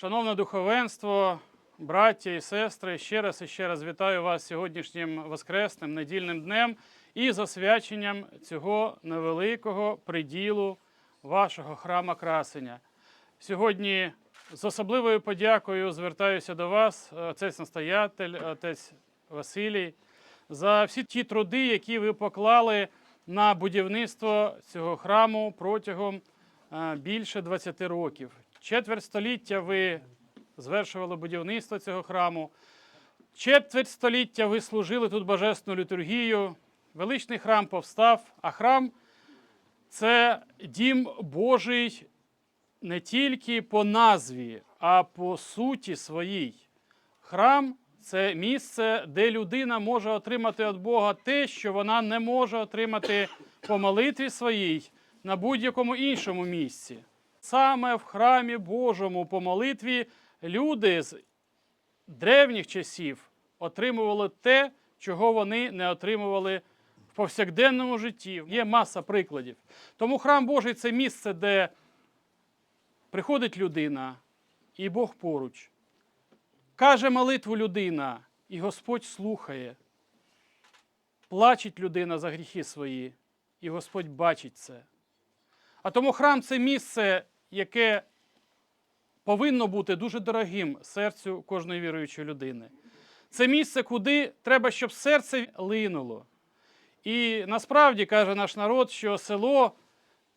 Шановне духовенство, браття і сестри, ще раз і ще раз вітаю вас сьогоднішнім воскресним недільним днем і з освяченням цього невеликого приділу вашого храма красення. Сьогодні з особливою подякою звертаюся до вас, отець настоятель, отець Василій, за всі ті труди, які ви поклали на будівництво цього храму протягом е, більше 20 років. Четверть століття ви звершували будівництво цього храму. Четверть століття ви служили тут божественну літургію. Величний храм повстав, а храм це дім Божий не тільки по назві, а по суті своїй. Храм це місце, де людина може отримати від Бога те, що вона не може отримати по молитві своїй на будь-якому іншому місці. Саме в храмі Божому по молитві люди з древніх часів отримували те, чого вони не отримували в повсякденному житті. Є маса прикладів. Тому храм Божий це місце, де приходить людина, і Бог поруч. Каже молитву людина, і Господь слухає. Плачить людина за гріхи свої, і Господь бачить це. А тому храм це місце, яке повинно бути дуже дорогим серцю кожної віруючої людини. Це місце, куди треба, щоб серце линуло. І насправді каже наш народ, що село,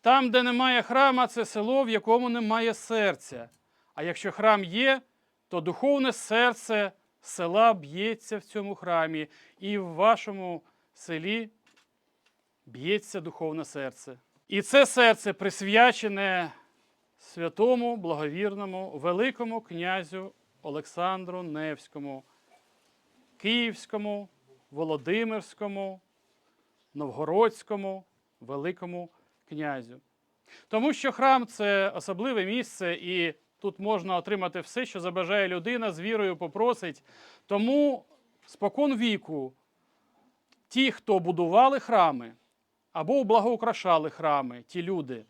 там, де немає храма, це село, в якому немає серця. А якщо храм є, то духовне серце села б'ється в цьому храмі, і в вашому селі б'ється духовне серце. І це серце присвячене святому, благовірному, великому князю Олександру Невському, Київському, Володимирському, Новгородському, Великому князю. Тому що храм це особливе місце, і тут можна отримати все, що забажає людина, з вірою попросить. Тому спокон віку ті, хто будували храми або благоукрашали храми, ті люди,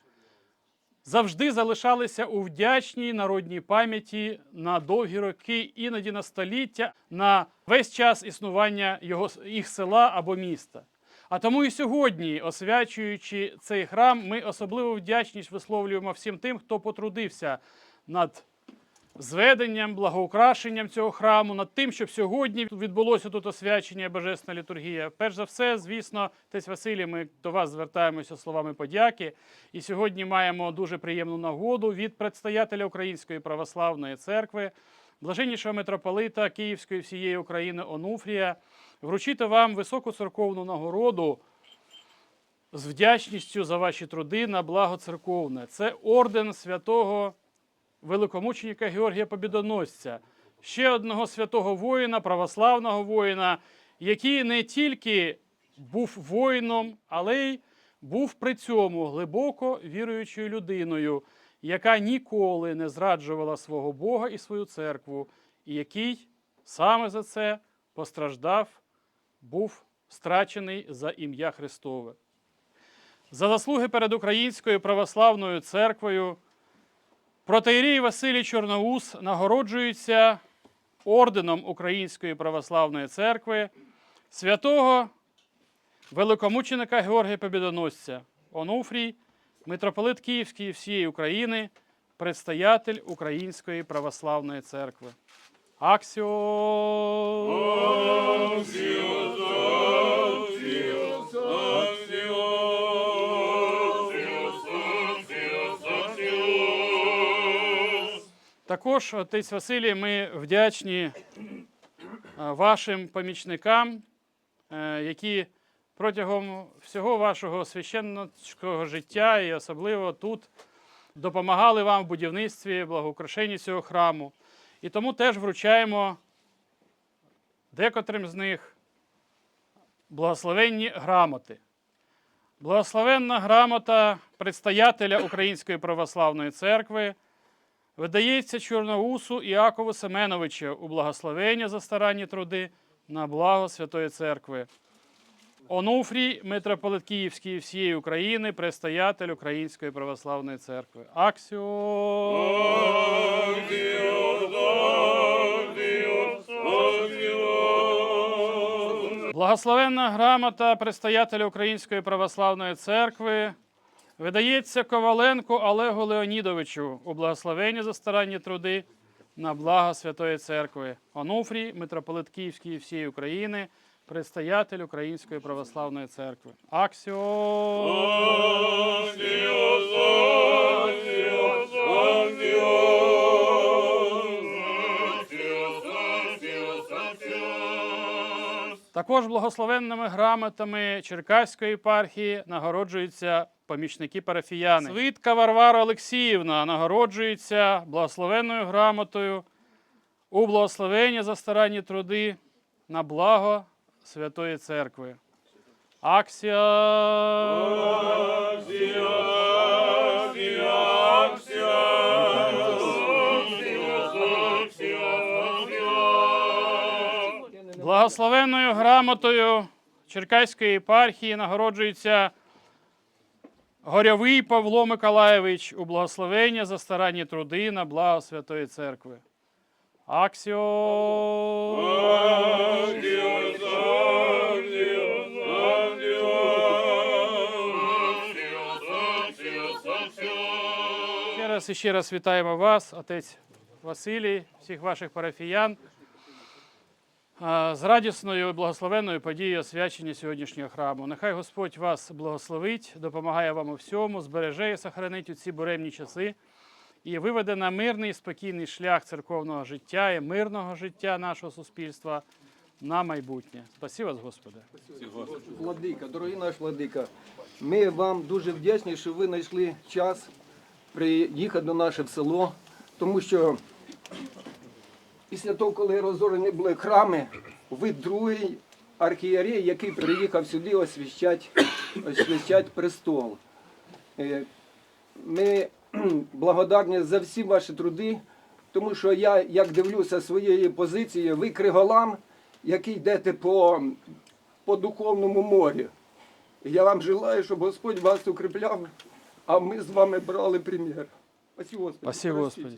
завжди залишалися у вдячній народній пам'яті на довгі роки, іноді на століття, на весь час існування його, їх села або міста. А тому і сьогодні, освячуючи цей храм, ми особливу вдячність висловлюємо всім тим, хто потрудився над зведенням, благоукрашенням цього храму, над тим, щоб сьогодні відбулося тут освячення божественна літургія. Перш за все, звісно, Тесь Василій, ми до вас звертаємося словами подяки. І сьогодні маємо дуже приємну нагоду від предстоятеля Української православної церкви, блаженнішого митрополита Київської всієї України Онуфрія, вручити вам високу церковну нагороду з вдячністю за ваші труди на благо церковне. Це орден святого великомученика Георгія Побідоносця, ще одного святого воїна, православного воїна, який не тільки був воїном, але й був при цьому глибоко віруючою людиною, яка ніколи не зраджувала свого Бога і свою церкву, і який саме за це постраждав, був страчений за ім'я Христове. За заслуги перед Українською православною церквою Протеєрій Василій Чорноус нагороджується орденом Української православної церкви святого великомученика Георгія Побідоносця, Онуфрій, митрополит Київський всієї України, предстоятель Української православної церкви. Аксіо! Також, отець Василій, ми вдячні е, вашим помічникам, е, які протягом всього вашого священницького життя і особливо тут допомагали вам в будівництві, благоукрашенні цього храму. І тому теж вручаємо декотрим з них благословенні грамоти. Благословенна грамота предстоятеля Української православної церкви видається Чорноусу Іакову Семеновичу у благословення за старанні труди на благо Святої Церкви. Онуфрій, митрополит Київський всієї України, предстоятель Української православної церкви. Аксіо. Благословенна грамота предстоятеля Української православної церкви видається Коваленку Олегу Леонідовичу у благословенні за старанні труди на благо Святої Церкви. Онуфрій, митрополит Київський і всієї України, предстоятель Української православної церкви. Аксіо. Також благословенними грамотами Черкаської єпархії нагороджуються помічники парафіяни. Свитка Варвара Олексіївна нагороджується благословенною грамотою у благословенні за старанні труди на благо Святої Церкви. Аксія. Благословенною грамотою Черкаської єпархії нагороджується Горявий Павло Миколаєвич у благословення за старанні труди на благо Святої Церкви. Аксіо. Ще раз і ще раз вітаємо вас, отець Василій, всіх ваших парафіян. З радісною і благословенною подією освячення сьогоднішнього храму. Нехай Господь вас благословить, допомагає вам у всьому, збереже і сохранить у ці буремні часи і виведе на мирний і спокійний шлях церковного життя і мирного життя нашого суспільства на майбутнє. Спасі вас, Господи. Владика, дорогий наш владика, ми вам дуже вдячні, що ви знайшли час приїхати до наше село, тому що після того, коли розорені були храми, ви другий архієрей, який приїхав сюди освящати, освящати престол. Е, Ми благодарні за всі ваші труди, тому що я, як дивлюся своєї позиції, ви криголам, який йдете по, по духовному морю. Я вам желаю, щоб Господь вас укріпляв, а ми з вами брали примір. Спасибо, Господи. Спасибо, Господи.